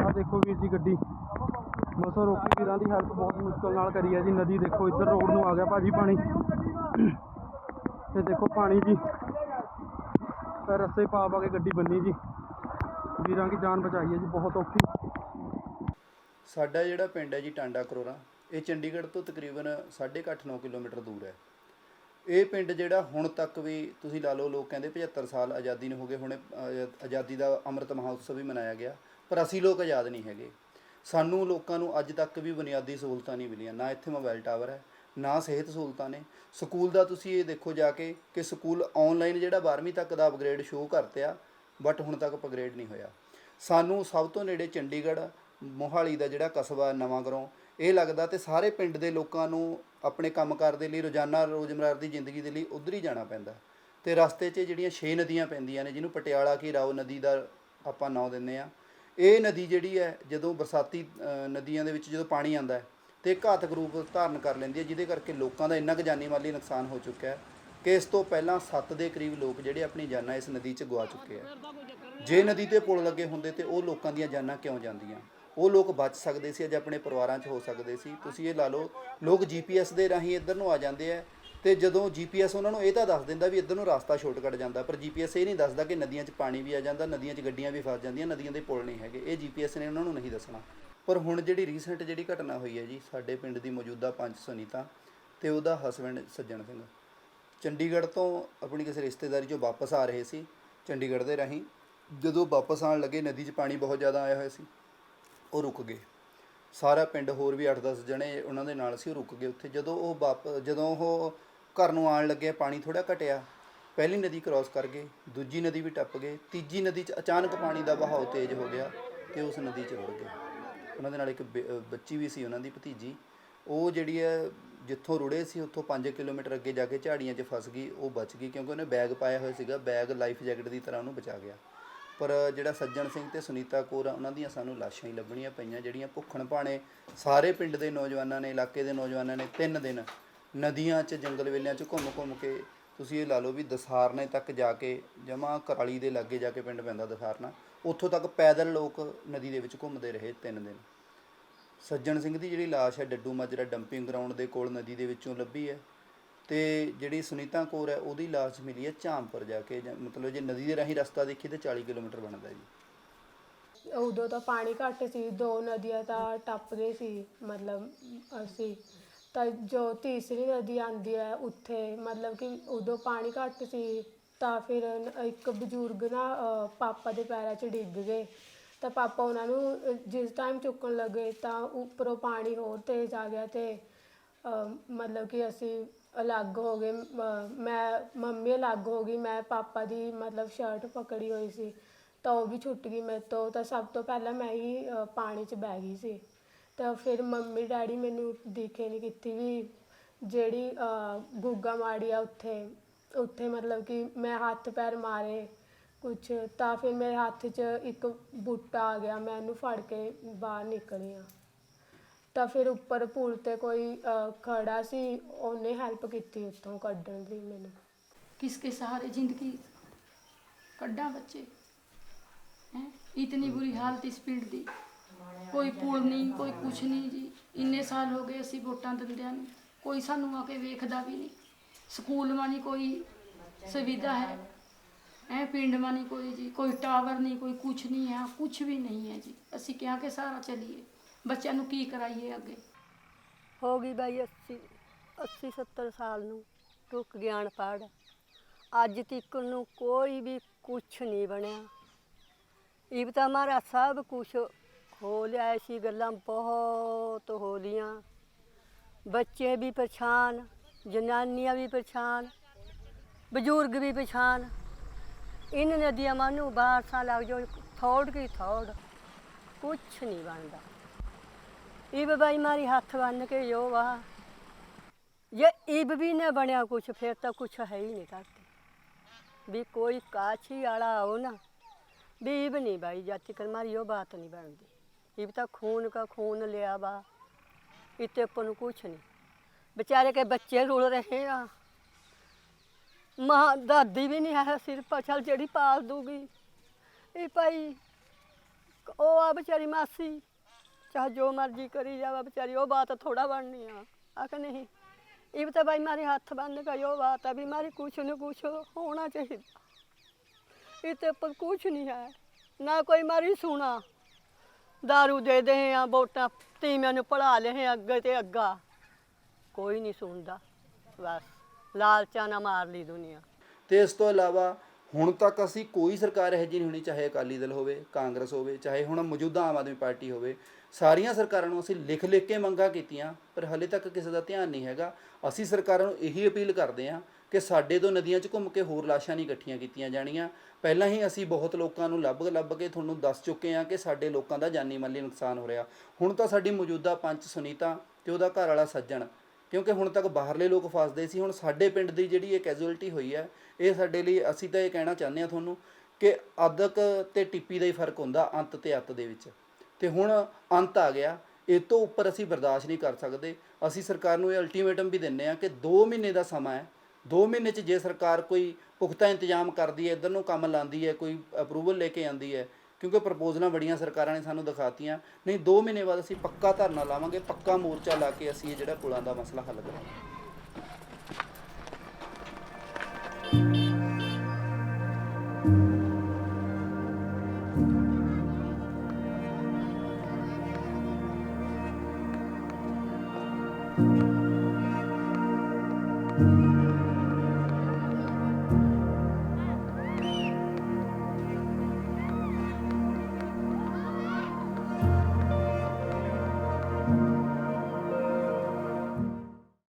ਆ ਦੇਖੋ ਵੀਰ ਜੀ ਗੱਡੀ। ਮਸਾ ਰੋਕੀ ਵੀਰਾਂ ਦੀ ਹੈਲਪ ਬਹੁਤ ਮੁਸ਼ਕਲ ਨਾਲ ਕਰੀ ਹੈ ਜੀ। ਨਦੀ ਦੇਖੋ, ਇੱਧਰ ਰੋਡ ਨੂੰ ਆ ਗਿਆ ਭਾਜੀ ਪਾਣੀ। ਤੇ ਦੇਖੋ ਪਾਣੀ ਜੀ। ਫਿਰ ਰਸਤੇ ਪਾ ਪਾ ਕੇ ਗੱਡੀ ਬੰਨੀ ਜੀ। ਵੀਰਾਂ ਦੀ ਜਾਨ ਬਚਾਈ ਹੈ ਜੀ, ਬਹੁਤ ਔਖੀ। ਸਾਡਾ ਜਿਹੜਾ ਪਿੰਡ ਹੈ ਜੀ ਟਾਂਡਾ ਕਰੋਰਾ ਇਹ ਚੰਡੀਗੜ੍ਹ ਤੋਂ ਤਕਰੀਬਨ 8.5-9 ਕਿਲੋਮੀਟਰ ਦੂਰ ਹੈ। ਇਹ ਪਿੰਡ ਜਿਹੜਾ ਹੁਣ ਤੱਕ ਵੀ ਤੁਸੀਂ ਲਾ ਲਓ ਲੋਕ ਕਹਿੰਦੇ 75 ਸਾਲ ਆਜ਼ਾਦੀ ਨੂੰ ਹੋ ਗਏ, ਹੁਣੇ ਆਜ਼ਾਦੀ ਦਾ ਅੰਮ੍ਰਿਤ ਮਹੋਤਸਵ ਵੀ ਮਨਾਇਆ ਗਿਆ, ਪਰ ਅਸੀਂ ਲੋਕ ਆਜ਼ਾਦ ਨਹੀਂ ਹੈਗੇ। ਸਾਨੂੰ ਲੋਕਾਂ ਨੂੰ ਅੱਜ ਤੱਕ ਵੀ ਬੁਨਿਆਦੀ ਸਹੂਲਤਾਂ ਨਹੀਂ ਮਿਲੀਆਂ, ਨਾ ਇੱਥੇ ਮੋਬਾਈਲ ਟਾਵਰ ਹੈ, ਨਾ ਸਿਹਤ ਸਹੂਲਤਾਂ ਨੇ। ਸਕੂਲ ਦਾ ਤੁਸੀਂ ਇਹ ਦੇਖੋ ਜਾ ਕੇ ਕਿ ਸਕੂਲ ਆਨਲਾਈਨ ਜਿਹੜਾ 12ਵੀਂ ਤੱਕ ਦਾ ਅਪਗ੍ਰੇਡ ਸ਼ੋਅ ਕਰਤਿਆ ਬਟ ਹੁਣ ਤੱਕ ਅਪਗ੍ਰੇਡ ਨਹੀਂ ਹੋਇਆ। ਸਾਨੂੰ ਸਭ ਤੋਂ ਨੇੜੇ ਚੰਡੀਗੜ੍ਹ ਮੋਹਾਲੀ ਦਾ ਜਿਹੜਾ ਕਸਬਾ ਨਵਾਂ ਗਰੋਂ ਇਹ ਲੱਗਦਾ ਤੇ ਸਾਰੇ ਪਿੰਡ ਦੇ ਲੋਕਾਂ ਨੂੰ ਆਪਣੇ ਕੰਮਕਾਰ ਦੇ ਲਈ, ਰੋਜ਼ਾਨਾ ਰੋਜ਼ਮਰਰਾ ਦੀ ਜ਼ਿੰਦਗੀ ਦੇ ਲਈ ਉਧਰ ਹੀ ਜਾਣਾ ਪੈਂਦਾ। ਤੇ ਰਸਤੇ 'ਚ ਜਿਹੜੀਆਂ ਛੇ ਨਦੀਆਂ ਪੈਂਦੀਆਂ ਨੇ, ਜਿਹਨੂੰ ਪਟਿਆਲਾ ਕੀ ਰਾਓ ਨਦੀ ਦਾ ਆਪਾਂ ਨਾਂ ਦਿੰਦੇ ਆ ਇਹ ਨਦੀ ਜਿਹੜੀ ਹੈ, ਜਦੋਂ ਬਰਸਾਤੀ ਨਦੀਆਂ ਦੇ ਵਿੱਚ ਜਦੋਂ ਪਾਣੀ ਆਉਂਦਾ ਹੈ, ਤੇ ਘਾਤਕ ਰੂਪ ਧਾਰਨ ਕਰ ਲੈਂਦੀ ਹੈ, ਜਿਹਦੇ ਕਰਕੇ ਲੋਕਾਂ ਦਾ ਇੰਨਾ ਕੁ ਜਾਨੀ ਮਾਲੀ ਨੁਕਸਾਨ ਹੋ ਚੁੱਕਾ ਹੈ ਕਿ ਇਸ ਤੋਂ ਪਹਿਲਾਂ 7 ਦੇ ਕਰੀਬ ਲੋਕ ਜਿਹੜੇ ਆਪਣੀ ਜਾਨਾਂ ਇਸ ਨਦੀ 'ਚ ਗਵਾ ਚੁੱਕੇ ਆ। ਜੇ ਨਦੀ ਤੇ ਪੁਲ ਲੱਗੇ ਹੁੰਦੇ ਤੇ ਉਹ ਲੋਕਾਂ ਦੀਆਂ ਜਾਨਾਂ ਕਿਉਂ ਜਾਂਦੀਆਂ? ਉਹ ਲੋਕ ਬਚ ਸਕਦੇ ਸੀ, ਅੱਜ ਆਪਣੇ ਪਰਿਵਾਰਾਂ 'ਚ ਹੋ ਸਕਦੇ ਸੀ। ਤੁਸੀਂ ਇਹ ਲਾ ਲਓ, ਲੋਕ ਜੀਪੀਐਸ ਦੇ ਰਾਹੀਂ ਇੱਧਰ ਨੂੰ ਆ ਜਾਂਦੇ ਆ ਤੇ ਜਦੋਂ ਜੀਪੀਐਸ ਉਹਨਾਂ ਨੂੰ ਇਹ ਤਾਂ ਦੱਸ ਦਿੰਦਾ ਵੀ ਇੱਧਰ ਨੂੰ ਰਸਤਾ ਸ਼ਾਰਟਕਟ ਜਾਂਦਾ, ਪਰ ਜੀਪੀਐਸ ਇਹ ਨਹੀਂ ਦੱਸਦਾ ਕਿ ਨਦੀਆਂ 'ਚ ਪਾਣੀ ਵੀ ਆ ਜਾਂਦਾ, ਨਦੀਆਂ 'ਚ ਗੱਡੀਆਂ ਵੀ ਫਸ ਜਾਂਦੀਆਂ, ਨਦੀਆਂ ਦੇ ਪੁਲ ਨਹੀਂ ਹੈਗੇ। ਇਹ ਜੀਪੀਐਸ ਨੇ ਉਹਨਾਂ ਨੂੰ ਨਹੀਂ ਦੱਸਣਾ। ਪਰ ਹੁਣ ਜਿਹੜੀ ਰੀਸੈਂਟ ਜਿਹੜੀ ਘਟਨਾ ਹੋਈ ਹੈ ਜੀ, ਸਾਡੇ ਪਿੰਡ ਦੀ ਮੌਜੂਦਾ ਪੰਚ ਸੁਨੀਤਾ ਤੇ ਉਹਦਾ ਹਸਬੰਡ ਸੱਜਣ ਸਿੰਘ। ਚੰਡੀਗੜ੍ਹ ਤੋਂ ਆਪਣੀ ਕਿਸੇ ਰਿਸ਼ਤੇਦਾਰੀ 'ਚੋਂ ਵਾਪਸ ਆ ਰਹੇ ਸੀ, ਚੰਡੀਗੜ੍ਹ ਦੇ ਰਾਹੀਂ। ਜਦੋਂ ਵਾਪਸ ਆਉਣ ਲੱਗੇ, ਨਦੀ 'ਚ ਪਾਣੀ ਬਹੁਤ ਜ਼ਿਆਦਾ ਆਇਆ ਹੋਇਆ ਸੀ। ਉਹ ਰੁਕ ਗਏ। ਸਾਰਾ ਪਿੰਡ ਹੋਰ ਵੀ 8-10 ਜਣੇ ਉਹਨਾਂ ਦੇ ਨਾਲ ਸੀ, ਉਹ ਰੁਕ ਗਏ ਉੱਥੇ। ਜਦੋਂ ਉਹ ਵਾਪ, ਜਦੋਂ ਉਹ ਘਰ ਨੂੰ ਆਉਣ ਲੱਗੇ, ਪਾਣੀ ਥੋੜਾ ਘਟਿਆ। ਪਹਿਲੀ ਨਦੀ ਕ੍ਰਾਸ ਕਰ ਗਏ, ਦੂਜੀ ਨਦੀ ਵੀ ਟੱਪ ਗਏ, ਤੀਜੀ ਨਦੀ 'ਚ ਅਚਾਨਕ ਪਾਣੀ ਦਾ ਵਹਾਅ ਤੇਜ਼ ਹੋ ਗਿਆ ਤੇ ਉਸ ਨਦੀ 'ਚ ਰੁੜ ਗਏ। ਉਹਨਾਂ ਦੇ ਨਾਲ ਇੱਕ ਬੇ- ਬੱਚੀ ਵੀ ਸੀ, ਉਹਨਾਂ ਦੀ ਭਤੀਜੀ। ਉਹ ਜਿਹੜੀ ਹੈ, ਜਿੱਥੋਂ ਰੁੜੇ ਸੀ, ਉੱਥੋਂ 5 ਕਿਲੋਮੀਟਰ ਅੱਗੇ ਜਾ ਕੇ ਝਾੜੀਆਂ 'ਚ ਫਸ ਗਈ, ਉਹ ਬਚ ਗਈ ਕਿਉਂਕਿ ਉਹਨੇ ਬੈਗ ਪਾਇਆ ਹੋਇਆ ਸੀਗਾ, ਬੈਗ ਲਾਈਫ ਜੈਕਟ ਦੀ ਤਰ੍ਹਾਂ ਉਹਨੂੰ ਬਚਾ ਗਿਆ। ਪਰ ਜਿਹੜਾ ਸੱਜਣ ਸਿੰਘ ਤੇ ਸੁਨੀਤਾ ਕੌਰ ਆ, ਉਹਨਾਂ ਦੀਆਂ ਸਾਨੂੰ ਲਾਸ਼ਾਂ ਹੀ ਲੱਭਣੀਆਂ ਪਈਆਂ, ਜਿਹੜੀਆਂ ਭੁੱਖਣ ਭਾਣੇ ਸਾਰੇ ਪਿੰਡ ਦੇ ਨੌਜਵਾਨਾਂ ਨੇ, ਇਲਾਕੇ ਦੇ ਨੌਜਵਾਨਾਂ ਨੇ ਤਿੰਨ ਦਿਨ ਨਦੀਆਂ 'ਚ, ਜੰਗਲ ਵੇਲਿਆਂ 'ਚ ਘੁੰਮ ਘੁੰਮ ਕੇ ਤੁਸੀਂ ਇਹ ਲਾ ਲਓ ਵੀ ਦਸਾਰਨੇ ਤੱਕ ਜਾ ਕੇ ਜਮਾ ਕਰਾਲੀ ਦੇ ਲਾਗੇ ਜਾ ਕੇ ਪਿੰਡ ਪੈਂਦਾ ਦਸਾਰਨਾ। ਉੱਥੋਂ ਤੱਕ ਪੈਦਲ ਲੋਕ ਨਦੀ ਦੇ ਵਿੱਚ ਘੁੰਮਦੇ ਰਹੇ ਤਿੰਨ ਦਿਨ। ਸੱਜਣ ਸਿੰਘ ਦੀ ਜਿਹੜੀ ਲਾਸ਼ ਹੈ, ਡੱਡੂ ਮਾਜਰਾ ਡੰਪਿੰਗ ਗਰਾਊਂਡ ਦੇ ਕੋਲ ਨਦੀ ਦੇ ਵਿੱਚੋਂ ਲੱਭੀ ਹੈ। ਤੇ ਜਿਹੜੀ ਸੁਨੀਤਾ ਕੌਰ ਹੈ ਉਹਦੀ ਲਾਸ਼ ਮਿਲੀ ਹੈ ਝਾਂਪੁਰ ਜਾ ਕੇ ਜਾਂ ਮਤਲਬ ਜੇ ਨਦੀ ਦੇ ਰਾਹੀਂ ਰਸਤਾ ਦੇਖੀ ਤੇ 40 ਕਿਲੋਮੀਟਰ ਬਣਦਾ ਜੀ। ਉਦੋਂ ਤਾਂ ਪਾਣੀ ਘੱਟ ਸੀ ਦੋ ਨਦੀਆਂ ਤਾਂ ਟੱਪਦੇ ਸੀ ਮਤਲਬ ਅਸੀਂ ਤਾਂ ਜੋ ਤੀਸਰੀ ਨਦੀ ਆਂਦੀ ਹੈ ਉੱਥੇ ਮਤਲਬ ਕਿ ਉਦੋਂ ਪਾਣੀ ਘੱਟ ਸੀ ਤਾਂ ਫਿਰ ਨ- ਇੱਕ ਬਜ਼ੁਰਗ ਨਾ ਅਹ, ਪਾਪਾ ਦੇ ਪੈਰਾਂ 'ਚ ਡਿੱਗ ਗਏ। ਤਾਂ ਪਾਪਾ ਉਹਨਾਂ ਨੂੰ ਅਹ, ਜਿਸ ਟਾਈਮ ਚੁੱਕਣ ਲੱਗੇ ਤਾਂ ਉੱਪਰੋਂ ਪਾਣੀ ਹੋਰ ਤੇਜ਼ ਆ ਗਿਆ ਤੇ ਅਹ, ਮਤਲਬ ਕਿ ਅਸੀਂ ਅਲੱਗ ਹੋ ਗਏ ਮ- ਮੈਂ ਮੰਮੀ ਅਲੱਗ ਹੋ ਗਈ ਮੈਂ ਪਾਪਾ ਦੀ ਮਤਲਬ ਸ਼ਰਟ ਪਕੜੀ ਹੋਈ ਸੀ ਤਾਂ ਉਹ ਵੀ ਛੁੱਟ ਗਈ ਮੇਰੇ ਤੋਂ ਤਾਂ ਸਭ ਤੋਂ ਪਹਿਲਾਂ ਮੈਂ ਹੀ ਅਹ, ਪਾਣੀ 'ਚ ਬਹਿ ਗਈ ਸੀ ਤਾਂ ਫਿਰ ਮੰਮੀ ਡੈਡੀ ਮੈਨੂੰ ਦਿਖੇ ਨਹੀਂ ਕਿੱਥੇ ਵੀ ਜਿਹੜੀ ਅਹ, ਗੁੱਗਾ ਮਾੜੀ ਆ ਉੱਥੇ ਉੱਥੇ ਮਤਲਬ ਕਿ ਮੈਂ ਹੱਥ ਪੈਰ ਮਾਰੇ ਕੁਛ ਤਾਂ ਫਿਰ ਮੇਰੇ ਹੱਥ 'ਚ ਇੱਕ ਬੂਟਾ ਆ ਗਿਆ ਮੈਂ ਇਹਨੂੰ ਫੜ ਕੇ ਬਾਹਰ ਨਿਕਲੀ ਆ ਤਾਂ ਫਿਰ ਉੱਪਰ ਪੁਲ ਤੇ ਕੋਈ ਅਹ, ਖੜਾ ਸੀ ਉਹਨੇ ਹੈਲਪ ਕੀਤੀ ਉੱਥੋਂ ਕੱਢਣ ਦੀ ਮੈਨੂੰ किसके सहारे जिंदगी कड्डा बच्चे हैं इतनी बुरी हालत इस पिंड ਦੀ ਕੋਈ ਪੁਲ ਨਹੀਂ ਕੋਈ ਕੁਛ ਨਹੀਂ ਜੀ ਇੰਨੇ ਸਾਲ ਹੋ ਗਏ ਅਸੀਂ ਵੋਟਾਂ ਦਿੰਦਿਆਂ ਨੂੰ ਕੋਈ ਸਾਨੂੰ ਆ ਕੇ ਵੇਖਦਾ ਵੀ ਨਹੀਂ ਸਕੂਲ ਮਾ ਨਹੀਂ ਕੋਈ ਸੁਵਿਧਾ ਹੈ ਐ ਪਿੰਡ ਮਾ ਨਹੀਂ ਕੋਈ ਜੀ ਕੋਈ ਟਾਵਰ ਨਹੀਂ ਕੋਈ ਕੁਛ ਨਹੀਂ ਹੈ ਕੁਛ ਵੀ ਨਹੀਂ ਹੈ ਜੀ ਅਸੀਂ ਕਿਹਾ ਕਿ ਸਾਰਾ ਚੱਲੀਏ ਬੱਚਿਆਂ ਨੂੰ ਕੀ ਕਰਾਈਏ ਅੱਗੇ? ਹੋ ਗਈ ਬਾਈ 80 80 70 ਸਾਲ ਨੂੰ ਟੁੱਕ ਗਿਆਨ ਪੜ। ਅੱਜ ਤੱਕ ਨੂੰ ਕੋਈ ਵੀ ਕੁਛ ਨਹੀਂ ਬਣਿਆ। ਇਹ ਤਾਂ ਹਮਾਰਾ ਸਭ ਕੁਛ ਹੋ ਲਿਆ ਸੀ, ਗੱਲਾਂ ਬਹੁਤ ਹੋ ਲੀਆਂ। ਬੱਚੇ ਵੀ ਪਛਾਣ ਜਨਾਨੀਆਂ ਵੀ ਪਛਾਣ ਬਜ਼ੁਰਗ ਵੀ ਪਛਾਣ ਇਨ ਨਦੀਆਂ ਮਾਨੂੰ ਬਾਰਸਾਂ ਲੱਗ ਜੋ ਥੋੜ ਕੀ ਥੋੜ, ਕੁਛ ਨਹੀਂ ਬਣਦਾ। ईब बाई मारी हथ बन के यो वाह ये ईब भी ना बनया कुछ, फिर तो कुछ है ही नहीं करते भी कोई काछी आला आओ ना, भी ईब नहीं भाई जाति कर मारी यो बात नहीं बनती। ईब तो खून का खून लिया बा इतने अपन कुछ नहीं। बेचारे के बच्चे रुल रहे हैं माँ दादी भी नहीं है, सिर पर चल जड़ी पाल दूगी। ये भाई, ओ आ बेचारी मासी। ਚਾਹ ਜੋ ਮਰਜ਼ੀ ਕਰੀ ਜਾਵਾ ਵਿਚਾਰੀ, ਉਹ ਬਾਤ ਥੋੜਾ ਬਣਨੀ ਆ। ਆਖ ਨਹੀਂ, ਇਹ ਤਾਂ ਬਾਈ ਮਾਰੇ ਹੱਥ ਬੰਨ ਕੇ ਉਹ ਬਾਤ ਆ ਵੀ ਮਾਰੇ ਕੁਛ ਨਾ ਕੁਛ ਹੋਣਾ ਚਾਹੀਦਾ। ਇਹ ਤੇ ਪਰ ਕੁਛ ਨਹੀਂ ਹੈ, ਨਾ ਕੋਈ ਮਾਰੀ ਸੁਣਾ। दारू ਦੇ ਦੇ ਆ, ਵੋਟਾਂ ਤੀਵਿਆਂ ਨੂੰ ਪੜਾ ਲਏ ਅੱਗੇ ਤੇ ਅੱਗਾ। ਕੋਈ ਨਹੀਂ ਸੁਣਦਾ, ਬਸ ਲਾਲਚਾ ਨਾ ਮਾਰ ਲਈ ਦੁਨੀਆ। ਤੇ ਇਸ ਤੋਂ ਇਲਾਵਾ ਹੁਣ ਤੱਕ ਅਸੀਂ ਕੋਈ ਸਰਕਾਰ ਇਹੋ ਜਿਹੀ ਨਹੀਂ ਹੋਣੀ, ਚਾਹੇ ਅਕਾਲੀ ਦਲ ਹੋਵੇ, ਕਾਂਗਰਸ ਹੋਵੇ, ਚਾਹੇ ਹੁਣ ਮੌਜੂਦਾ ਆਮ ਆਦਮੀ ਪਾਰਟੀ ਹੋਵੇ, ਸਾਰੀਆਂ ਸਰਕਾਰਾਂ ਨੂੰ ਅਸੀਂ ਲਿਖ ਲਿਖ ਕੇ ਮੰਗਾਂ ਕੀਤੀਆਂ, ਪਰ ਹਲੇ ਤੱਕ ਕਿਸੇ ਦਾ ਧਿਆਨ ਨਹੀਂ ਹੈਗਾ। ਅਸੀਂ ਸਰਕਾਰਾਂ ਨੂੰ ਇਹੀ ਅਪੀਲ ਕਰਦੇ ਹਾਂ ਕਿ ਸਾਡੇ ਤੋਂ ਨਦੀਆਂ 'ਚ ਘੁੰਮ ਕੇ ਹੋਰ ਲਾਸ਼ਾਂ ਨਹੀਂ ਇਕੱਠੀਆਂ ਕੀਤੀਆਂ ਜਾਣੀਆਂ। ਪਹਿਲਾਂ ਹੀ ਅਸੀਂ ਬਹੁਤ ਲੋਕਾਂ ਨੂੰ ਲੱਭ ਲੱਭ ਕੇ ਤੁਹਾਨੂੰ ਦੱਸ ਚੁੱਕੇ ਹਾਂ ਕਿ ਸਾਡੇ ਲੋਕਾਂ ਦਾ ਜਾਨੀ ਮਾਲੀ ਨੁਕਸਾਨ ਹੋ ਰਿਹਾ। ਹੁਣ ਤਾਂ ਸਾਡੀ ਮੌਜੂਦਾ ਪੰਚ ਸੁਨੀਤਾ ਤੇ ਉਹਦਾ ਘਰ ਵਾਲਾ ਸੱਜਣ ਕਿਉਂਕਿ ਹੁਣ ਤੱਕ ਬਾਹਰਲੇ ਲੋਕ ਫਸਦੇ ਸੀ, ਹੁਣ ਸਾਡੇ ਪਿੰਡ ਦੀ ਜਿਹੜੀ ਇਹ ਕੈਜੂਅਲਟੀ ਹੋਈ ਹੈ, ਇਹ ਸਾਡੇ ਲਈ ਅਸੀਂ ਤਾਂ ਇਹ ਕਹਿਣਾ ਚਾਹੁੰਦੇ ਹਾਂ ਤੁਹਾਨੂੰ ਕਿ ਅਦਕ ਤੇ ਟਿੱਪੀ ਦਾ ਹੀ ਫ਼ਰਕ ਹੁੰਦਾ ਅੰਤ ਤੇ ਅੱਤ ਦੇ ਵਿੱਚ। ਤੇ ਹੁਣ ਅੰਤ ਆ ਗਿਆ, ਇਹ ਤੋਂ ਉੱਪਰ ਅਸੀਂ ਬਰਦਾਸ਼ਤ ਨਹੀਂ ਕਰ ਸਕਦੇ। ਅਸੀਂ ਸਰਕਾਰ ਨੂੰ ਇਹ ਅਲਟੀਮੇਟਮ ਵੀ ਦਿੰਨੇ ਆ ਕਿ 2 ਮਹੀਨੇ ਦਾ ਸਮਾਂ ਹੈ 2 ਮਹੀਨੇ 'ਚ ਜੇ ਸਰਕਾਰ ਕੋਈ ਪੁਖਤਾ ਇੰਤਜ਼ਾਮ ਕਰਦੀ ਹੈ, ਇਧਰ ਨੂੰ ਕੰਮ ਲਾਂਦੀ ਹੈ, ਕੋਈ ਅਪਰੂਵਲ ਲੈ ਕੇ ਆਂਦੀ ਹੈ ਕਿਉਂਕਿ ਪ੍ਰਪੋਜ਼ਲਾਂ ਬੜੀਆਂ ਸਰਕਾਰਾਂ ਨੇ ਸਾਨੂੰ ਦਿਖਾਤੀਆਂ। ਨਹੀਂ 2 ਮਹੀਨੇ ਬਾਅਦ ਅਸੀਂ ਪੱਕਾ ਧਰਨਾ ਲਾਵਾਂਗੇ, ਪੱਕਾ ਮੋਰਚਾ ਲਾ ਕੇ ਅਸੀਂ ਇਹ ਜਿਹੜਾ ਪੁਲਾਂ ਦਾ ਮਸਲਾ ਹੱਲ ਕਰਾਂਗੇ।